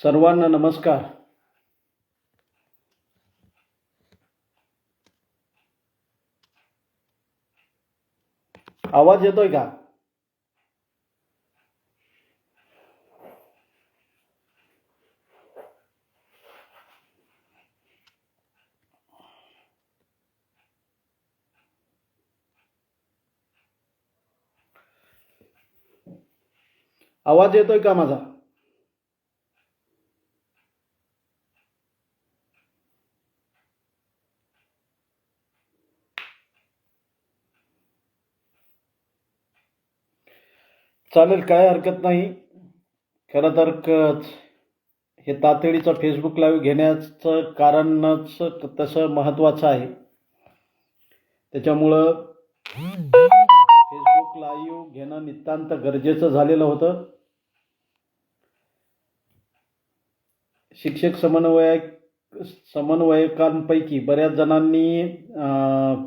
सर्वांना नमस्कार. आवाज येतोय का? आवाज येतोय का माझा? चालेल काय हरकत नाही. खरं तर क- हे तातडीचं फेसबुक लाईव्ह घेण्याचं कारणच तसं महत्त्वाचं आहे. त्याच्यामुळं फेसबुक लाईव्ह घेणं नितांत गरजेचं झालेलं होतं. शिक्षक समन्वयक समन्वयकांपैकी बऱ्याच जणांनी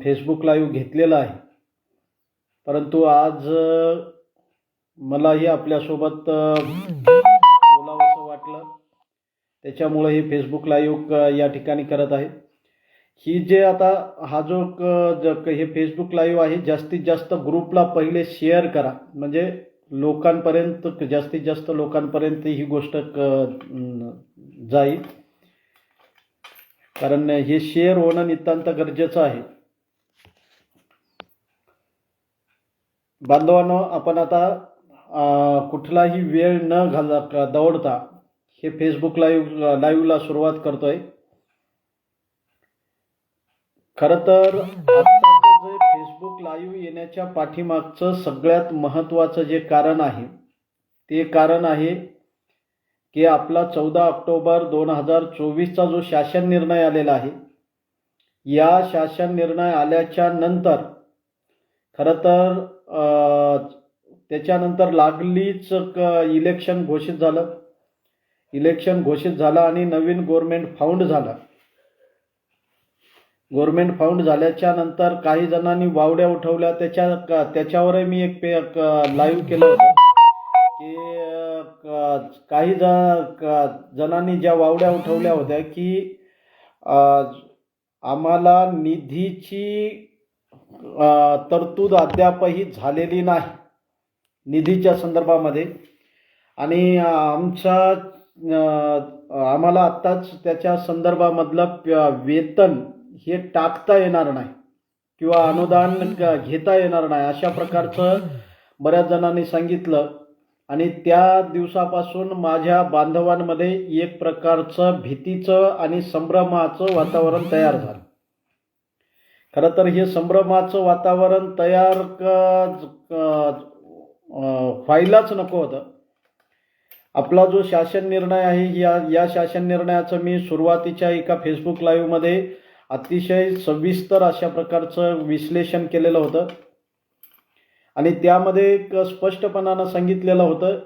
फेसबुक लाईव्ह घेतलेला आहे. परंतु आज मलाही आपल्यासोबत बोलावंसं वाटलं. त्याच्यामुळे हे फेसबुक लाईव्ह या ठिकाणी करत आहे. ही जे आता हा जो क- हे फेसबुक लाईव्ह आहे जास्तीत जास्त ग्रुपला पहिले शेअर करा. म्हणजे लोकांपर्यंत जास्तीत जास्त लोकांपर्यंत ही गोष्ट क- जाईल. कारण हे शेअर होणं नितांत गरजेचं आहे. बांधवांनो आपण आता कुठलाही वेळ न घाला दौडता हे फेसबुक लाईव्ह लाईव्हला सुरुवात करतोय. खरं तर जे फेसबुक लाईव्ह येण्याच्या पाठीमागचं सगळ्यात महत्त्वाचं जे कारण आहे ते कारण आहे की आपला चौदा ऑक्टोबर दोन हजार चोवीसचा जो शासन निर्णय आलेला आहे या शासन निर्णय आल्याच्यानंतर खरं तर त्याच्यानंतर लागलीच क- इलेक्शन घोषित झालं. इलेक्शन घोषित झालं आणि नवीन गव्हर्मेंट फाऊंड झालं. गव्हर्मेंट फाऊंड झाल्याच्यानंतर काही जणांनी वावड्या उठवल्या. त्याच्या त्याच्यावरही मी एक पे लाईव्ह केलं होतं की काही जण जणांनी ज्या वावड्या उठवल्या होत्या की आम्हाला निधीची तरतूद अद्यापही झालेली नाही. निधीच्या संदर्भामध्ये. आणि आमचा आम्हाला आत्ताच त्याच्या संदर्भामधलं प- वेतन हे टाकता येणार नाही किंवा अनुदान घेता येणार नाही अशा प्रकारचं बऱ्याच जणांनी सांगितलं. आणि त्या दिवसापासून माझ्या बांधवांमध्ये एक प्रकारचं भीतीचं आणि संभ्रमाचं वातावरण तयार झालं. खरं तर हे संभ्रमाचं वातावरण तयार क- व्हायलाच नको होतं. आपला जो शासन निर्णय आहे या या शासन निर्णयाचं मी सुरुवातीच्या एका फेसबुक लाईव्हमध्ये अतिशय सविस्तर अशा प्रकारचं विश्लेषण केलेलं होतं. आणि त्यामध्ये एक स्पष्टपणानं सांगितलेलं होतं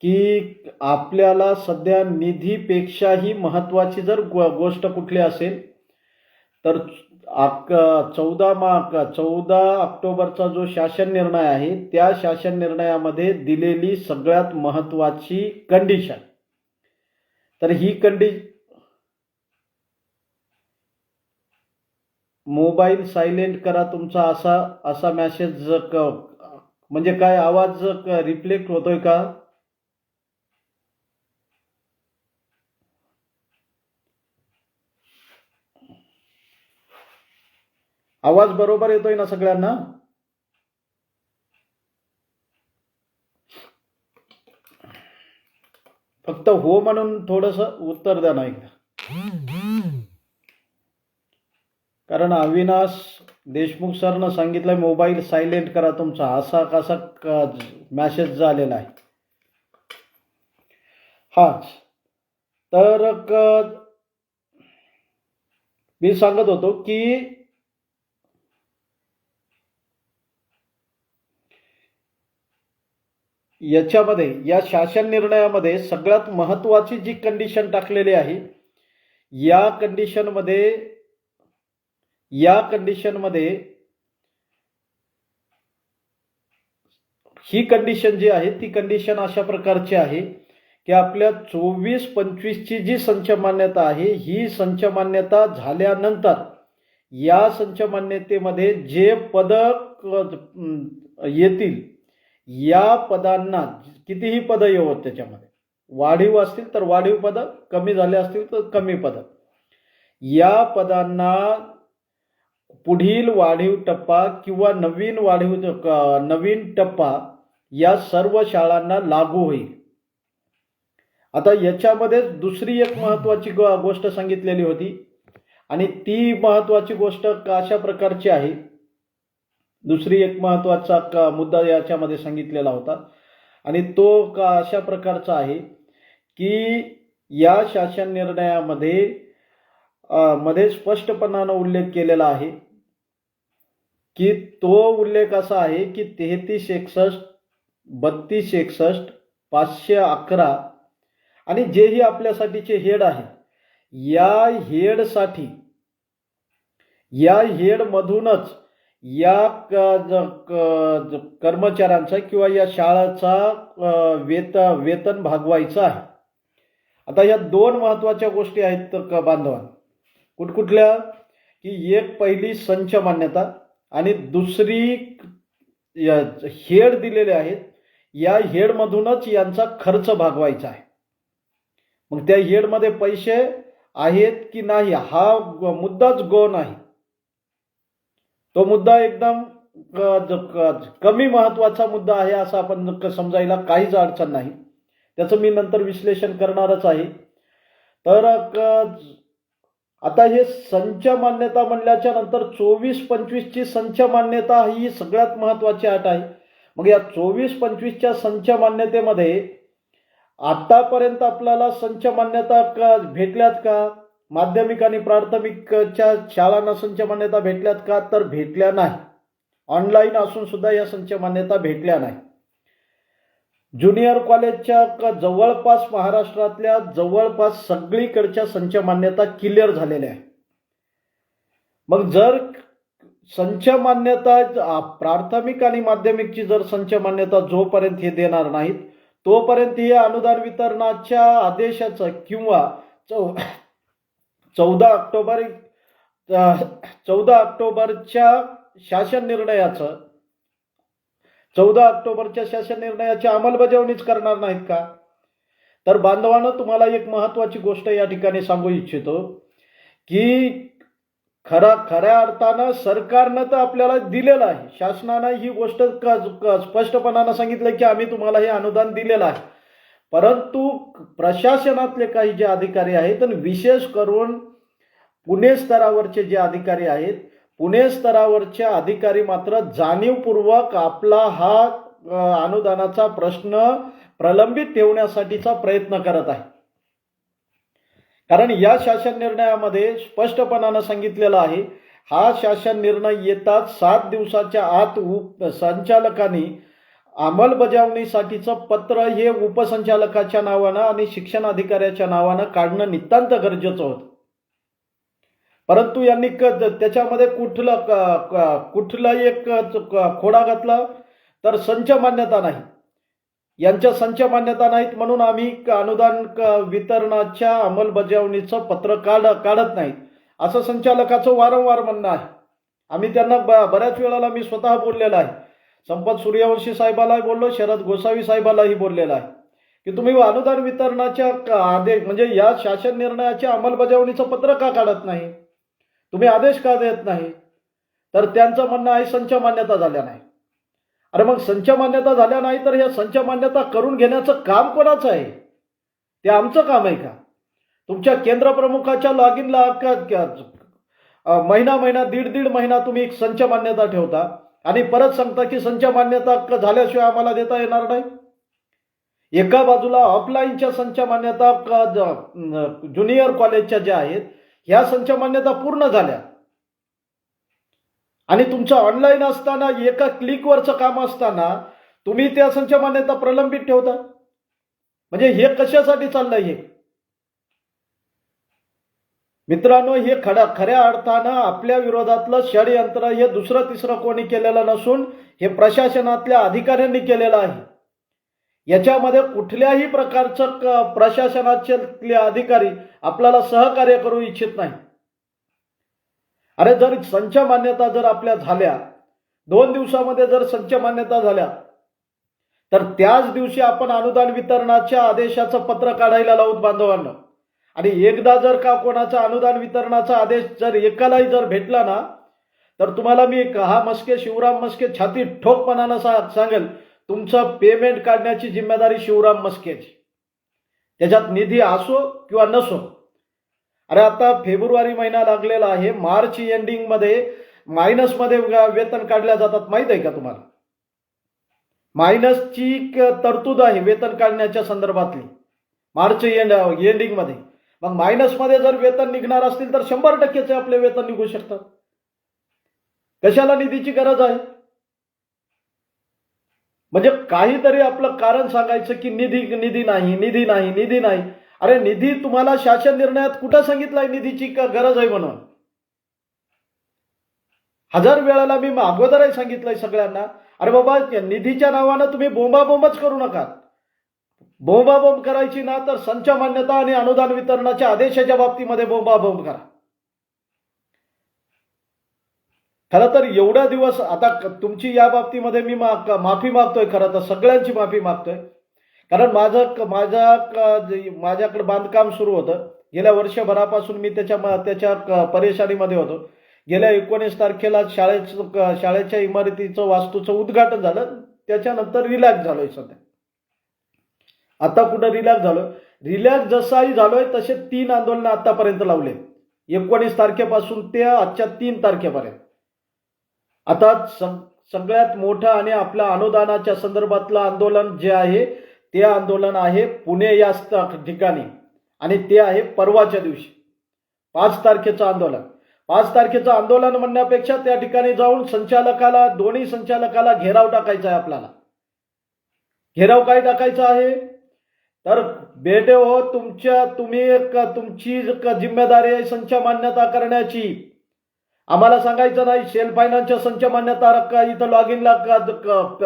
की आपल्याला सध्या निधीपेक्षाही महत्त्वाची जर गो गोष्ट कुठली असेल तर आक चौदा मा चौदा ऑक्टोबरचा जो शासन निर्णय आहे त्या शासन निर्णयामध्ये दिलेली सगळ्यात महत्त्वाची कंडिशन तर ही कंडि मोबाईल सायलेंट करा तुमचा असा असा मॅसेज क म्हणजे काय आवाज रिफ्लेक्ट होतोय का? आवाज बरोबर येतोय ना सगळ्यांना? फक्त हो म्हणून थोडस उत्तर द्या ना एकदा. कारण अविनाश देशमुख सरनं सांगितलं मोबाईल सायलेंट करा तुमचा. असा कसा मॅसेज झालेला आहे? हा तर मी सांगत होतो की याच्यामध्ये या शासन निर्णयामध्ये सगळ्यात महत्त्वाची जी कंडिशन टाकलेली आहे या कंडिशनमध्ये या कंडिशनमध्ये ही कंडिशन जी आहे ती कंडिशन अशा प्रकारची आहे की आपल्या चोवीस पंचवीसची जी संच मान्यता आहे ही संच मान्यता झाल्यानंतर या संच मान्यतेमध्ये जे पद येतील या पदांना कितीही पदं येवत त्याच्यामध्ये. वाढीव असतील तर वाढीव पदं कमी झाले असतील तर कमी पदं. या पदांना पुढील वाढीव टप्पा किंवा नवीन वाढीव नवीन टप्पा या सर्व शाळांना लागू होईल. आता याच्यामध्ये दुसरी एक महत्वाची गो- गोष्ट सांगितलेली होती. आणि ती महत्वाची गोष्ट अशा प्रकारची आहे? दुसरी एक महत्त्वाचा का मुद्दा याच्यामध्ये सांगितलेला होता. आणि तो का अशा प्रकारचा आहे की या शासन निर्णयामध्ये मध्ये स्पष्टपणानं उल्लेख केलेला आहे की तो उल्लेख असा आहे की तेहतीस एकसष्ट बत्तीस एकसष्ट पाचशे अकरा आणि जेही आपल्यासाठीचे हेड आहे या हेडसाठी या हेडमधूनच या क- क- कर्मचाऱ्यांचा किंवा या शाळाचा वेत वेतन भागवायचं आहे. आता या दोन महत्त्वाच्या गोष्टी आहेत क- बांधवांनो. कुठकुठल्या? की एक पहिली संच मान्यता आणि दुसरी या- हेड दिलेले आहेत. या हेडमधूनच यांचा खर्च भागवायचा आहे. मग त्या हेडमध्ये पैसे आहेत की नाही हा मुद्दाच गौण आहे तो मुद्दा एकदम कमी महत्त्वाचा मुद्दा आहे असं आपण समजायला काहीच अडचण नाही. त्याचं मी नंतर विश्लेषण करणारच आहे. तर आता हे संच मान्यता म्हणल्याच्या नंतर चोवीस पंचवीसची संच मान्यता ही सगळ्यात महत्वाची अट आहे. मग या चोवीस पंचवीसच्या संच मान्यतेमध्ये आतापर्यंत आपल्याला संच मान्यता का भेटल्यात का? माध्यमिक आणि प्राथमिकच्या शाळांना संच मान्यता भेटल्यात का तर भेटल्या नाही. ऑनलाईन असून सुद्धा या संच मान्यता भेटल्या नाही. ज्युनियर कॉलेजच्या जवळपास महाराष्ट्रातल्या जवळपास सगळीकडच्या संच मान्यता क्लिअर झालेल्या आहे मग जर संच मान्यता प्राथमिक आणि माध्यमिकची जर संच मान्यता जोपर्यंत हे देणार नाहीत तोपर्यंत हे अनुदान वितरणाच्या आदेशाचं किंवा चौ चौदा ऑक्टोबर चौदा ऑक्टोबरच्या शासन निर्णयाचं. चौदा ऑक्टोबरच्या शासन निर्णयाची अंमलबजावणीच करणार नाहीत का? तर बांधवानं तुम्हाला एक महत्वाची गोष्ट या ठिकाणी सांगू इच्छितो की खरा खऱ्या अर्थानं सरकारनं तर आपल्याला दिलेलं आहे. शासनानं ही गोष्ट क- स्पष्टपणानं सांगितलं की आम्ही तुम्हाला हे अनुदान दिलेलं आहे. परंतु प्रशासनातले काही जे अधिकारी आहेत तर विशेष करून पुणे स्तरावरचे जे अधिकारी आहेत पुणे स्तरावरचे अधिकारी मात्र जाणीवपूर्वक आपला हा अनुदानाचा प्रश्न प्रलंबित ठेवण्यासाठीचा प्रयत्न करत आहे. कारण या शासन निर्णयामध्ये स्पष्टपणानं सांगितलेलं आहे हा शासन निर्णय येताच सात दिवसाच्या आत उप संचालकांनी अंमलबजावणीसाठीचं पत्र हे उपसंचालकाच्या नावानं आणि शिक्षण अधिकाऱ्याच्या नावानं काढणं नितांत गरजेचं होतं. परंतु यांनी क त्याच्यामध्ये कुठलं कुठला एक खोडा घातला तर संच मान्यता नाही. यांच्या संच मान्यता नाहीत म्हणून आम्ही अनुदान वितरणाच्या अंमलबजावणीचं पत्र काढ काढत नाही असं संचालकाचं वारंवार म्हणणं आहे. आम्ही त्यांना बऱ्याच वेळाला मी स्वतः बोललेला आहे. संपत सूर्यवंशी साहेबालाही बोललो शरद गोसावी साहेबालाही बोललेला आहे. की तुम्ही अनुदान वितरणाच्या आदेश म्हणजे या शासन निर्णयाच्या अंमलबजावणीचं पत्र का काढत नाही? तुम्ही आदेश का देत नाही? तर त्यांचं म्हणणं आहे संच मान्यता झाल्या नाही. अरे मग संच मान्यता झाल्या नाही तर ह्या संच मान्यता करून घेण्याचं काम कोणाचं आहे? ते आमचं काम आहे का? तुमच्या केंद्र प्रमुखाच्या लॉग इनला महिना महिना दीड दीड महिना तुम्ही एक संच मान्यता ठेवता? आणि परत सांगता की संच मान्यता हक्क झाल्याशिवाय आम्हाला देता येणार नाही. एका बाजूला ऑफलाईनच्या संच मान्यता क- ज्युनियर कॉलेजच्या ज्या आहेत ह्या संच मान्यता पूर्ण झाल्या. आणि तुमचं ऑनलाईन असताना एका क्लिकवरचं काम असताना तुम्ही त्या संच मान्यता प्रलंबित ठेवता. म्हणजे हे कशासाठी चाललंय हे? मित्रांनो हे खडा खऱ्या अर्थानं आपल्या विरोधातलं षडयंत्र हे दुसरं तिसरं कोणी केलेलं नसून हे प्रशासनातल्या अधिकाऱ्यांनी केलेलं आहे. याच्यामध्ये कुठल्याही प्रकारचं प्रशासनाचे अधिकारी आपल्याला सहकार्य करू इच्छित नाही. अरे जर संच मान्यता जर आपल्या झाल्या दोन दिवसामध्ये जर संच मान्यता झाल्या तर त्याच दिवशी आपण अनुदान वितरणाच्या आदेशाचं पत्र काढायला लावूत बांधवांना. आणि एकदा जर का कोणाचा अनुदान वितरणाचा आदेश जर एकालाही जर भेटला ना तर तुम्हाला मी हा मस्के शिवराम मस्के छाती ठोकपणानं सा सांगेल तुमचं पेमेंट काढण्याची जिम्मेदारी शिवराम मस्केची. त्याच्यात निधी असो किंवा नसो. अरे आता फेब्रुवारी महिना लागलेला आहे मार्च एंडिंगमध्ये मायनसमध्ये वेतन काढल्या जातात माहीत आहे का तुम्हाला? मायनसची तरतूद आहे वेतन काढण्याच्या संदर्भातली. मार्च एंड एंडिंगमध्ये मग मायनसमध्ये जर वेतन निघणार असतील तर शंभर टक्केचे आपले वेतन निघू शकतात. कशाला निधीची गरज आहे? म्हणजे काहीतरी आपलं कारण सांगायचं की निधी निधी नाही निधी नाही निधी नाही. अरे निधी तुम्हाला शासन निर्णयात कुठं सांगितलंय निधीची गरज आहे म्हणून? हजार वेळाला मी अगोदरही सांगितलंय सगळ्यांना. अरे बाबा निधीच्या नावानं तुम्ही बोंबाबोंबच करू नका. बोंबाबोंब करायची ना तर संच मान्यता आणि अनुदान वितरणाच्या आदेशाच्या बाबतीमध्ये बोंबाबोंब करा. खरं तर एवढा दिवस आता तुमची या बाबतीमध्ये मी माफी मागतोय खरं तर सगळ्यांची माफी मागतोय. कारण माझं माझ्या माझ्याकडे बांधकाम सुरू होतं. गेल्या वर्षभरापासून मी त्याच्या त्याच्या परेशानीमध्ये होतो. गेल्या एकोणीस तारखेला शाळेचं शाळेच्या इमारतीचं वास्तूचं उद्घाटन झालं. त्याच्यानंतर रिलॅक्स झालोय सध्या. आता कुठं रिलॅक्स झालोय? रिलॅक्स जसाही झालोय तसे तीन आंदोलनं आतापर्यंत लावले एकोणीस तारखेपासून ते आजच्या तीन तारखेपर्यंत. आता सग सगळ्यात मोठं आणि आपल्या अनुदानाच्या संदर्भातलं आंदोलन जे आहे ते आंदोलन आहे पुणे या ठिकाणी. आणि ते आहे परवाच्या दिवशी. पाच तारखेचं आंदोलन. पाच तारखेचं आंदोलन म्हणण्यापेक्षा त्या ठिकाणी जाऊन संचालकाला दोन्ही संचालकाला घेराव टाकायचा आहे आपल्याला. घेराव काय टाकायचा आहे? तर बेटे हो तुमच्या तुम्ही तुमची क- जिम्मेदारी आहे संच मान्यता करण्याची. आम्हाला सांगायचं नाही सेल फायनान्सच्या संच मान्यता रक्क- इथं लॉग इनला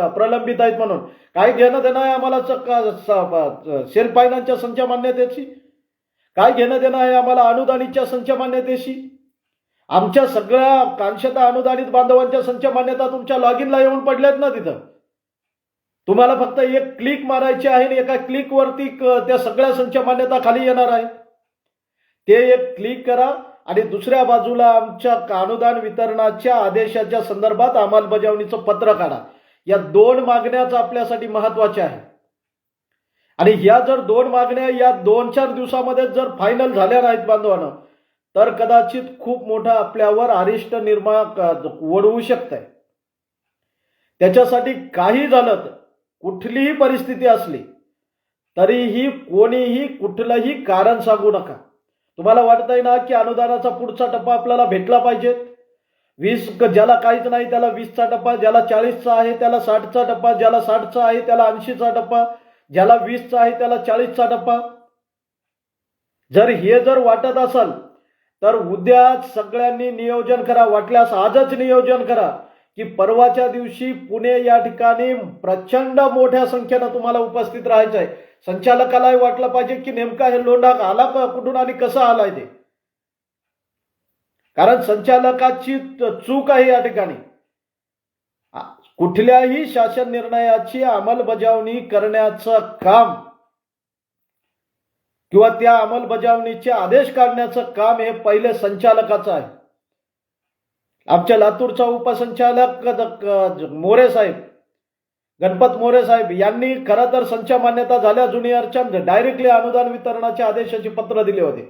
प्रलंबित आहेत म्हणून. काय घेणं देणं आहे आम्हाला सेल फायनान्सच्या संच मान्यतेशी काय घेणं देणं आहे आम्हाला अनुदानितच्या संच मान्यतेशी? आमच्या सगळ्या कांशता अनुदानित बांधवांच्या संच मान्यता तुमच्या लॉग इनला येऊन पडल्यात ना तिथं. तुम्हाला फक्त एक क्लिक मारायची आहे आणि एका क्लिकवरती क- त्या सगळ्या संच मान्यता खाली येणार आहे. ते एक क्लिक करा आणि दुसऱ्या बाजूला आमच्या अनुदान वितरणाच्या आदेशाच्या संदर्भात अंमलबजावणीचं पत्र काढा. या दोन मागण्याच आपल्यासाठी महत्त्वाच्या आहे आणि ह्या जर दोन मागण्या या दोन चार दिवसामध्ये जर फायनल झाल्या नाहीत बांधवानं तर कदाचित खूप मोठा आपल्यावर अरिष्ट निर्माण ओढवू शकतंय. त्याच्यासाठी काही झालं तर कुठलीही परिस्थिती असली तरीही कोणीही कुठलंही कारण सांगू नका. तुम्हाला वाटतंय ना की अनुदानाचा पुढचा टप्पा आपल्याला भेटला पाहिजे? वीस ज्याला काहीच नाही त्याला वीसचा टप्पा ज्याला चाळीसचा आहे त्याला साठचा टप्पा ज्याला साठचा आहे त्याला ऐंशीचा टप्पा ज्याला वीसचा आहे त्याला चाळीसचा टप्पा. जर हे जर वाटत असाल तर उद्या सगळ्यांनी नियोजन करा वाटल्यास आजच नियोजन करा. की परवाच्या दिवशी पुणे या ठिकाणी प्रचंड मोठ्या संख्येनं तुम्हाला उपस्थित राहायचं आहे संचालकालाही वाटलं पाहिजे की नेमका हे लोंढा आला कुठून आणि कसा आलाय ते? कारण संचालकाची चूक आहे या ठिकाणी. कुठल्याही शासन निर्णयाची अंमलबजावणी करण्याचं काम किंवा त्या अंमलबजावणीचे आदेश काढण्याचं काम हे पहिले संचालकाचं आहे. आमच्या लातूरचा उपसंचालक मोरे साहेब गणपत मोरे साहेब यांनी खरं तर संच मान्यता झाल्या ज्युनियरच्या डायरेक्टली अनुदान वितरणाच्या आदेशाचे पत्र दिले होते.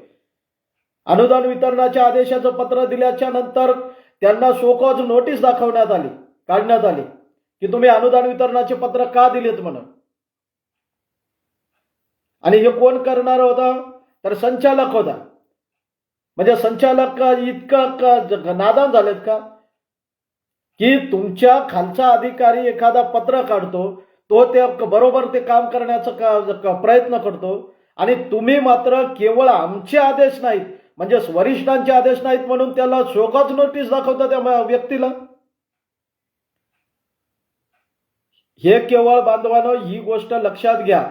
अनुदान वितरणाच्या आदेशाचं पत्र दिल्याच्या नंतर त्यांना सोकॉज नोटीस दाखवण्यात आली काढण्यात आली की तुम्ही अनुदान वितरणाचे पत्र का दिलेत म्हणून. आणि हे कोण करणार होता? तर संचालक होता. म्हणजे संचालक इतका का नादान झालेत का? की तुमच्या खालचा अधिकारी एखादा पत्र काढतो तो ते बरोबर ते काम करण्याचा प्रयत्न करतो आणि तुम्ही मात्र केवळ आमचे आदेश नाहीत म्हणजे वरिष्ठांचे आदेश नाहीत म्हणून त्याला शोकाच नोटीस दाखवता त्या व्यक्तीला? हे केवळ बांधवानं ही गोष्ट लक्षात घ्या.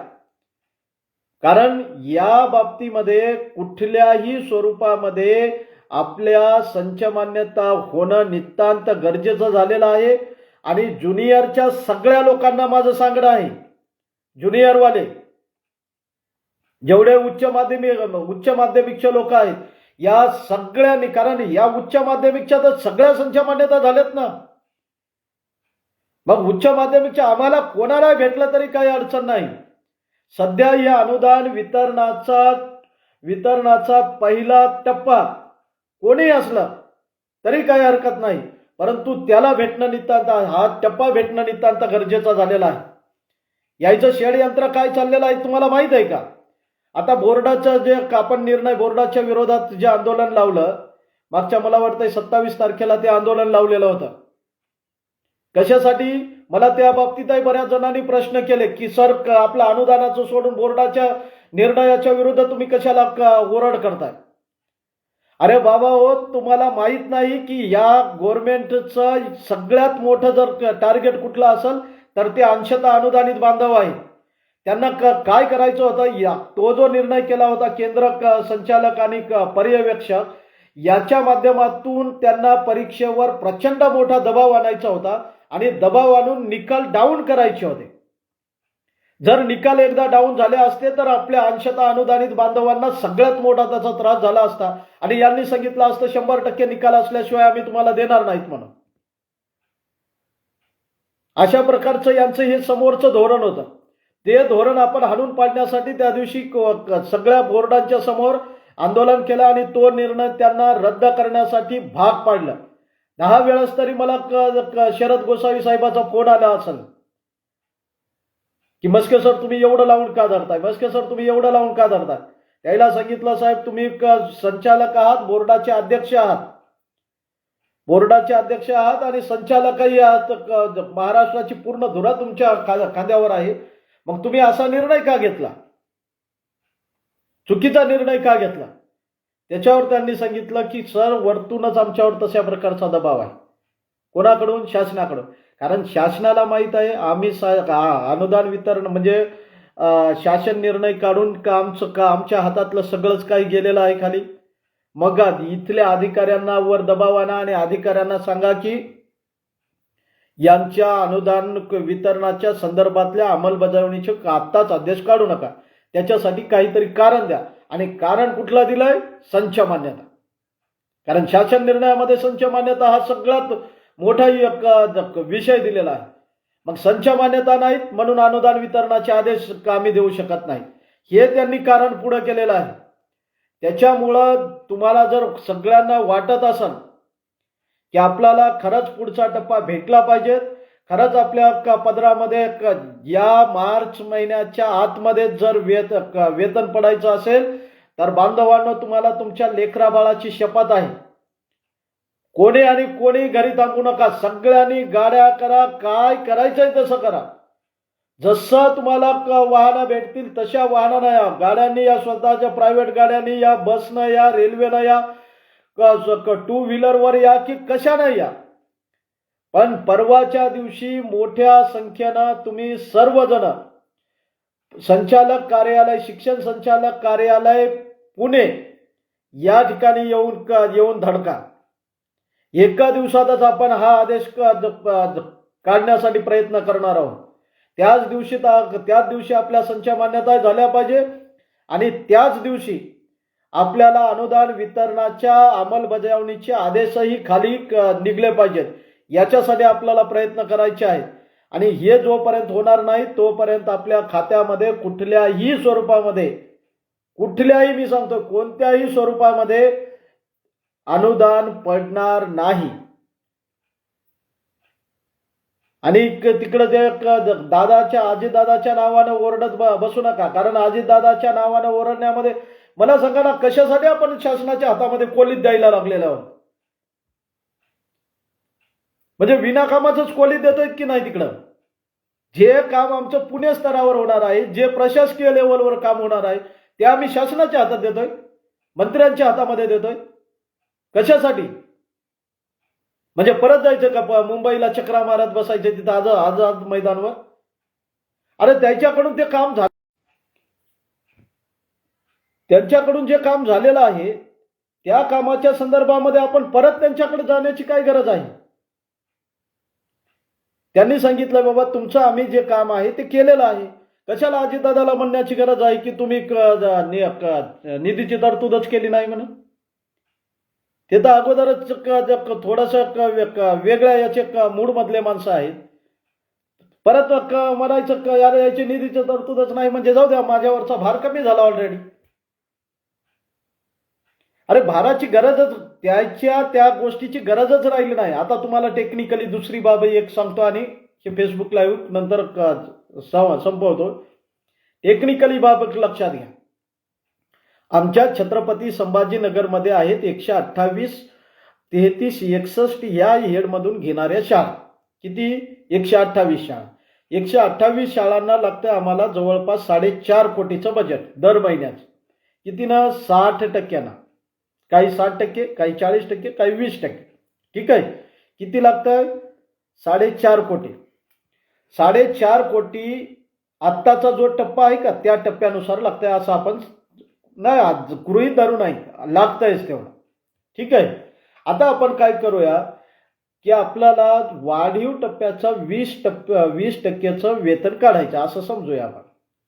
कारण या बाबतीमध्ये कुठल्याही स्वरूपामध्ये आपल्या संचमान्यता होणं नितांत गरजेचं झालेलं आहे. आणि ज्युनियरच्या सगळ्या लोकांना माझं सांगणं आहे. ज्युनियरवाले जेवढे उच्च माध्यमिक उच्च माध्यमिकचे लोक आहेत या सगळ्यांनी कारण या उच्च माध्यमिकच्या तर सगळ्या संचमान्यता झाल्यात ना. मग उच्च माध्यमिकच्या आम्हाला कोणाला भेटलं तरी काही अडचण नाही. सध्या या अनुदान वितरणाचा वितरणाचा पहिला टप्पा कोणी असला तरी काही हरकत नाही. परंतु त्याला भेटणं नितांत हा टप्पा भेटणं नितांत गरजेचा झालेला आहे. यायचं षडयंत्र काय चाललेलं आहे तुम्हाला माहीत आहे का? आता बोर्डाचा जे कापण निर्णय बोर्डाच्या विरोधात जे आंदोलन लावलं मागच्या मला वाटतंय सत्तावीस तारखेला ते आंदोलन लावलेलं होतं. कशासाठी? मला त्या बाबतीतही बऱ्याच जणांनी प्रश्न केले की सर आपला आपलं अनुदानाचं सोडून बोर्डाच्या निर्णयाच्या विरुद्ध तुम्ही कशाला ओरड करताय? अरे बाबा हो तुम्हाला माहीत नाही की या गव्हर्नमेंटचं सगळ्यात मोठं जर टार्गेट कुठलं असेल तर ते अंशतः अनुदानित बांधव आहे. त्यांना काय करायचं होतं? या तो जो निर्णय केला होता केंद्र संचालक आणि पर्यवेक्षक याच्या माध्यमातून त्यांना परीक्षेवर प्रचंड मोठा दबाव आणायचा होता. आणि दबाव आणून निकाल डाऊन करायचे होते. जर निकाल एकदा डाऊन झाले असते तर आपल्या अंशतः अनुदानित बांधवांना सगळ्यात मोठा त्याचा त्रास झाला असता. आणि यांनी सांगितलं असतं शंभर टक्के निकाल असल्याशिवाय आम्ही तुम्हाला देणार नाहीत म्हणून. अशा प्रकारचं यांचं हे समोरचं धोरण होतं. ते धोरण आपण हाणून पाडण्यासाठी त्या दिवशी सगळ्या बोर्डांच्या समोर आंदोलन केलं आणि तो निर्णय त्यांना रद्द करण्यासाठी भाग पाडलं. दहा वेळास तरी मला क- क- शरद गोसावी साहेबाचा फोन आला असेल. की मस्के सर तुम्ही एवढं लावून का धरताय? मस्के सर तुम्ही एवढं लावून का धरताय? त्याला सांगितलं साहेब तुम्ही संचालक आहात बोर्डाचे अध्यक्ष आहात. बोर्डाचे अध्यक्ष आहात आणि संचालकही आहात. महाराष्ट्राची पूर्ण धुरा तुमच्या खांद्यावर आहे. मग तुम्ही असा निर्णय का घेतला? चुकीचा निर्णय का घेतला? त्याच्यावर त्यांनी सांगितलं की सर वरतूनच आमच्यावर तशा प्रकारचा दबाव आहे. कोणाकडून? शासनाकडून. कारण शासनाला माहीत आहे आम्ही सा- अनुदान वितरण म्हणजे शासन निर्णय काढून का आमचं का आमच्या हातातलं सगळंच काही गेलेलं आहे खाली. मग इथल्या अधिकाऱ्यांना वर दबाव आणा आणि अधिकाऱ्यांना सांगा की यांच्या अनुदान वितरणाच्या संदर्भातल्या अंमलबजावणीचे आत्ताच आदेश काढू नका. त्याच्यासाठी काहीतरी कारण द्या. आणि कारण कुठला दिलंय? संच मान्यता. कारण शासन निर्णयामध्ये संच मान्यता हा सगळ्यात मोठा एक, विषय दिलेला आहे. मग संच मान्यता नाहीत म्हणून अनुदान वितरणाचे आदेश कामी आम्ही देऊ शकत नाही? हे त्यांनी कारण पुढं केलेलं आहे. त्याच्यामुळं तुम्हाला जर सगळ्यांना वाटत असेल की आपल्याला खरंच पुढचा टप्पा भेटला पाहिजे खरंच आपल्या पदरामध्ये या मार्च महिन्याच्या आतमध्ये जर वेत वेतन पडायचं असेल तर बांधवांनो तुम्हाला तुमच्या लेकरा बाळाची शपथ आहे. कोणी आणि कोणी घरी थांबू नका. सगळ्यांनी गाड्या करा काय करायचंय तसं करा. जसं तुम्हाला क- वाहनं भेटतील तशा वाहनानं या गाड्यांनी या स्वतःच्या प्रायव्हेट गाड्यांनी या बसनं या रेल्वेनं या टू व्हीलरवर या की कशानं या? पण परवाच्या दिवशी मोठ्या संख्येनं तुम्ही सर्वजण संचालक कार्यालय शिक्षण संचालक कार्यालय पुणे या ठिकाणी येऊन येऊन धडका. एका दिवसातच आपण हा आदेश काढण्यासाठी प्रयत्न करणार आहोत. त्याच दिवशी त्याच दिवशी आपल्या संच मान्यता झाल्या पाहिजे आणि त्याच दिवशी आपल्याला अनुदान वितरणाच्या अंमलबजावणीचे आदेशही खाली निघले पाहिजेत. याच्यासाठी आपल्याला प्रयत्न करायचे आहेत. आणि हे जोपर्यंत होणार नाही तोपर्यंत आपल्या खात्यामध्ये कुठल्याही स्वरूपामध्ये कुठल्याही मी सांगतो कोणत्याही स्वरूपामध्ये अनुदान पडणार नाही. आणि तिकडं ते दादाच्या आजीदादाच्या नावानं ओरडत बसू नका. कारण आजीदादाच्या नावानं ओरडण्यामध्ये मला सांगा ना कशासाठी आपण शासनाच्या हातामध्ये कोलीत द्यायला लागलेलं आहोत? म्हणजे विनाकामाचंच कोलीत देतोय की नाही तिकडं? जे काम आमचं पुणे स्तरावर होणार आहे जे प्रशासकीय लेवलवर काम होणार आहे ते आम्ही शासनाच्या हातात देतोय मंत्र्यांच्या हातामध्ये देतोय कशासाठी? म्हणजे परत जायचं का मुंबईला चक्रा मारत बसायचं तिथं आज आझाद मैदानवर? अरे त्याच्याकडून ते काम झालं त्यांच्याकडून जे काम झालेलं आहे त्या कामाच्या संदर्भामध्ये आपण परत त्यांच्याकडे जाण्याची काय गरज आहे? त्यांनी सांगितलं बाबा तुमचं आम्ही जे काम आहे ते केलेलं आहे. कशाला अजितदादाला म्हणण्याची गरज आहे की तुम्ही क- नि- निधीची तरतूदच केली नाही म्हणून? ते तर अगोदरच थोडस थोडंसं क- वेगळ्या याचे मूडमधले माणसं आहेत. परत म्हणायचं क- यार याची निधीची तरतूदच नाही म्हणजे जाऊ द्या माझ्यावरचा भार कमी झाला ऑलरेडी अरे भाराची गरजच त्याच्या त्या गोष्टीची गरजच राहिली नाही. आता तुम्हाला टेक्निकली दुसरी बाब एक सांगतो आणि हे फेसबुक लाईव्ह नंतर संपवतो. टेक्निकली बाब लक्षात घ्या. आमच्या छत्रपती संभाजीनगरमध्ये आहेत एकशे अठ्ठावीस तेहतीस एकसष्ट या हेडमधून घेणाऱ्या शाळा. किती? एकशे अठ्ठावीस शाळा. एकशे अठ्ठावीस शाळांना लागतं आम्हाला जवळपास साडेचार कोटीचं बजेट दर महिन्याचं. किती ना साठ टक्क्यानं. काही साठ टक्के काही चाळीस टक्के काही वीस टक्के. ठीक आहे? किती लागतं साडेचार कोटी. साडेचार कोटी आत्ताचा जो टप्पा आहे का त्या टप्प्यानुसार लागतंय असं आपण नाही आज धरू नाही. लागतंयच तेवढं. ठीक आहे? आता आपण काय करूया की आपल्याला वाढीव टप्प्याचा वीस टप्प्या वीस टक्क्याचं वेतन काढायचं असं समजूया आपण.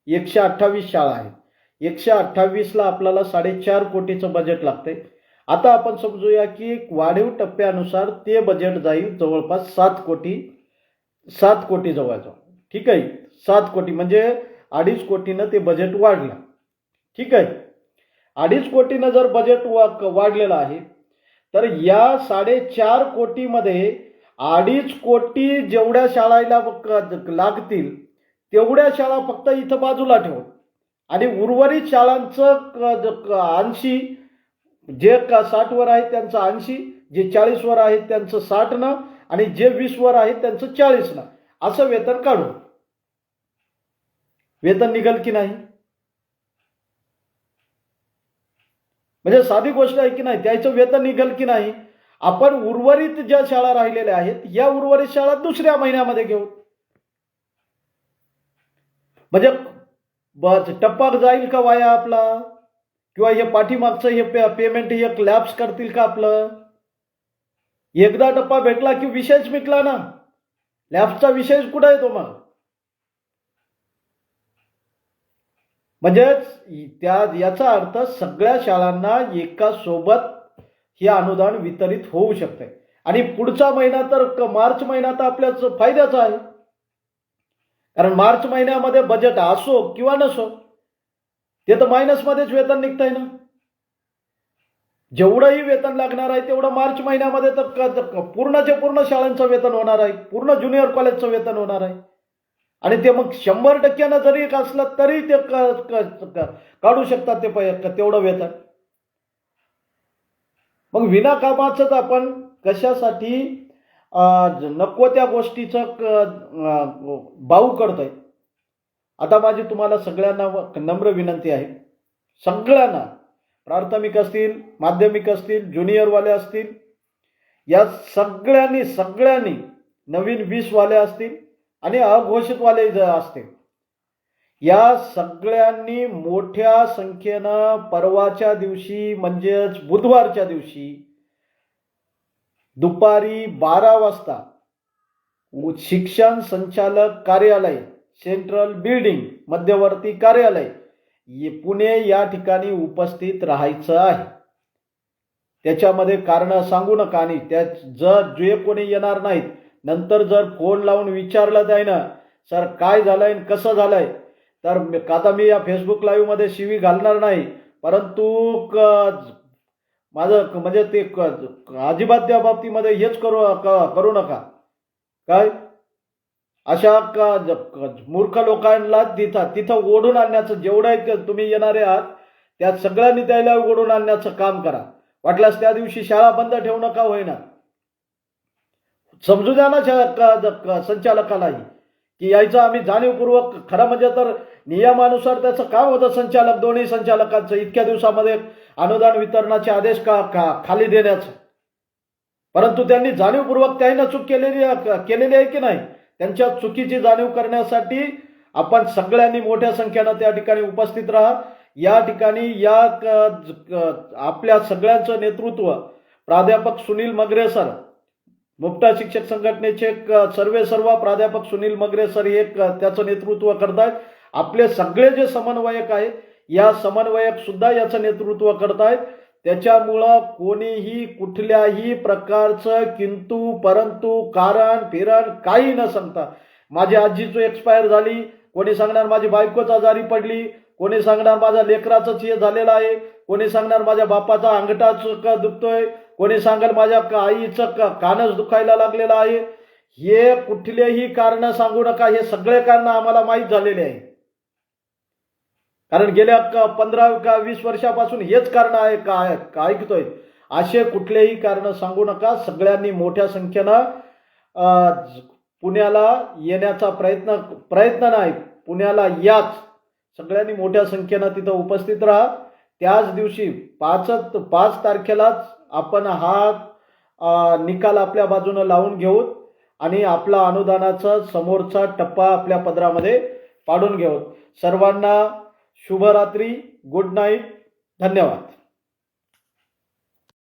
एकशे अठ्ठावीस शाळा आहेत. एकशे अठ्ठावीसला आपल्याला साडेचार कोटीचं बजेट लागतंय. आता आपण समजूया की एक वाढीव टप्प्यानुसार ते बजेट जाईल जवळपास सात कोटी सात कोटी जवळजवळ. ठीक आहे? सात कोटी म्हणजे अडीच कोटीनं ते बजेट वाढलं. ठीक आहे? अडीच कोटीनं जर बजेट वा वाढलेलं आहे तर या साडेचार कोटीमध्ये अडीच कोटी जेवढ्या शाळेला लागतील तेवढ्या शाळा फक्त इथं बाजूला ठेवून. आणि उर्वरित शाळांचं क- ऐंशी जे का साठवर आहेत त्यांचं ऐंशी जे चाळीसवर आहेत त्यांचं साठनं आणि जे वीसवर आहेत त्यांचं चाळीसनं असं वेतन काढू वेतन निघल की नाही? म्हणजे साधी गोष्ट आहे की नाही? त्याचं वेतन निघल की नाही? आपण उर्वरित ज्या शाळा राहिलेल्या आहेत या उर्वरित शाळा दुसऱ्या महिन्यामध्ये घेऊ. म्हणजे टप्पा जाईल का वाया आपला? किंवा हे पाठीमागचं हे पे पेमेंट हे लॅप्स करतील का आपलं? एकदा टप्पा भेटला की विषयच मिटला ना? लॅप्सचा विषयच कुठं येतो मग? म्हणजेच त्या याचा अर्थ सगळ्या शाळांना एका सोबत हे अनुदान वितरित होऊ शकते. आणि पुढचा महिना तर मार्च महिना तर आपल्याच फायद्याचा आहे. कारण मार्च महिन्यामध्ये बजेट असो किंवा नसो ते तर मायनसमध्येच वेतन निघतंय ना. जेवढंही वेतन लागणार आहे तेवढं मार्च महिन्यामध्ये तर क- पूर्णचे पूर्ण शाळांचं वेतन होणार आहे. पूर्ण ज्युनियर कॉलेजचं वेतन होणार आहे. आणि ते मग शंभर टक्क्यानं जरी एक असलं तरी ते काढू शकतात ते तेवढं वेतन. मग विनाकामाचंच आपण कशासाठी नको त्या गोष्टीचं बाऊ करतोय. आता माझी तुम्हाला सगळ्यांना नम्र विनंती आहे. सगळ्यांना प्राथमिक असतील माध्यमिक असतील ज्युनियरवाले असतील या सगळ्यांनी सगळ्यांनी नवीन वीसवाले असतील आणि अघोषितवाले ज- असतील. या सगळ्यांनी मोठ्या संख्येनं परवाच्या दिवशी म्हणजेच बुधवारच्या दिवशी दुपारी बारा वाजता शिक्षण संचालक कार्यालय सेंट्रल बिल्डिंग मध्यवर्ती कार्यालय ये- पुणे या ठिकाणी उपस्थित राहायचं आहे. त्याच्यामध्ये कारण सांगू नका आणि त्या जर जे कोणी येणार नाहीत नंतर जर फोन लावून विचारलं जाईन सर काय झालंय आणि कसं झालंय? तर आता मी या फेसबुक लाईव्हमध्ये शिवी घालणार नाही परंतु क- माझं म्हणजे ते क- अजिबात त्या बाबतीमध्ये हेच करू क- करू नका. काय? अशा का मूर्ख लोकांना तिथं तिथं ओढून आणण्याचं जेवढं तुम्ही येणारे आहात त्या सगळ्यांनी त्याला ओढून आणण्याचं काम करा. वाटल्यास त्या दिवशी शाळा बंद ठेवू नका होईना. समजू द्या ना संचालकालाही की यायचं आम्ही जाणीवपूर्वक खरं म्हणजे तर नियमानुसार त्याचं काम होतं संचालक दोन्ही संचालकांचं. इतक्या दिवसामध्ये अनुदान वितरणाचे आदेश का का खाली देण्याचं? परंतु त्यांनी जाणीवपूर्वक त्यांना चूक केलेली आहे- केलेली आहे की नाही? त्यांच्या चुकीची जाणीव करण्यासाठी आपण सगळ्यांनी मोठ्या संख्येनं त्या ठिकाणी उपस्थित राहा. या ठिकाणी या आपल्या सगळ्यांचं नेतृत्व प्राध्यापक सुनील मगरे सर मुक्ता शिक्षक संघटनेचे सर्वे सर्व प्राध्यापक सुनील मगरे सर हे त्याचं नेतृत्व करतायत. आपले सगळे जे समन्वयक आहेत या समन्वयक सुद्धा याचं नेतृत्व करतायत. त्याच्यामुळं कोणीही कुठल्याही प्रकारचं किंतू परंतु कारण फिरण काही न सांगता. माझी आजीचं एक्सपायर झाली कोणी सांगणार माझी बायकोच आजारी पडली कोणी सांगणार माझ्या लेकराचंच हे झालेलं आहे कोणी सांगणार माझ्या बापाचा अंगठाच क- दुखतोय कोणी सांगेल माझ्या आईचं का कानच दुखायला लागलेलं आहे. हे कुठलेही कारण सांगू नका हे सगळे कारण आम्हाला माहीत झालेले आहे. कारण गेल्या पंधरा का वीस वर्षापासून हेच कारण आहे का का ऐकतोय? असे कुठलेही कारण सांगू नका. सगळ्यांनी मोठ्या संख्येनं पुण्याला येण्याचा प्रयत्न प्रयत्न नाही पुण्याला याच. सगळ्यांनी मोठ्या संख्येनं तिथं उपस्थित राहा. त्याच दिवशी पाचच पाच तारखेलाच आपण हा निकाल आपल्या बाजूनं लावून घेऊ आणि आपला अनुदानाचा समोरचा टप्पा आपल्या पदरामध्ये पाडून घेऊ. सर्वांना शुभरात्री गुड नाईट धन्यवाद.